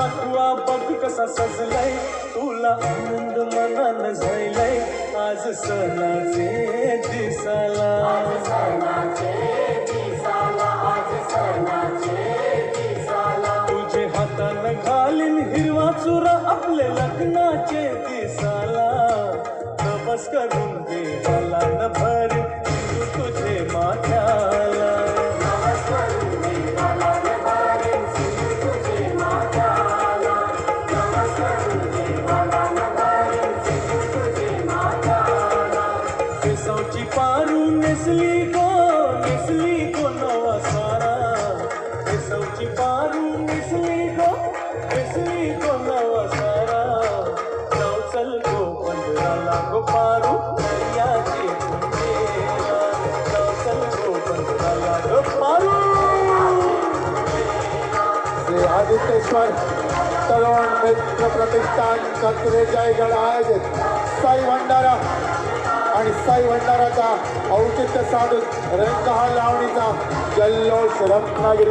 नटुआ बघ कसा सजलाय? तुला आनंद मनान झालाय. आज सणाचे दिसाला तुझे हातान घालीन हिरवा चुरा आपले लग्नाचे दिसाला नमस्कार आदित्येश्वर तळवण मित्र प्रतिष्ठान कचरे जयगड आयोजित साई भंडारा आणि साई भंडाराचा औचित्य साधून रंगहा लावणीचा जल्लोष रत्नागिरी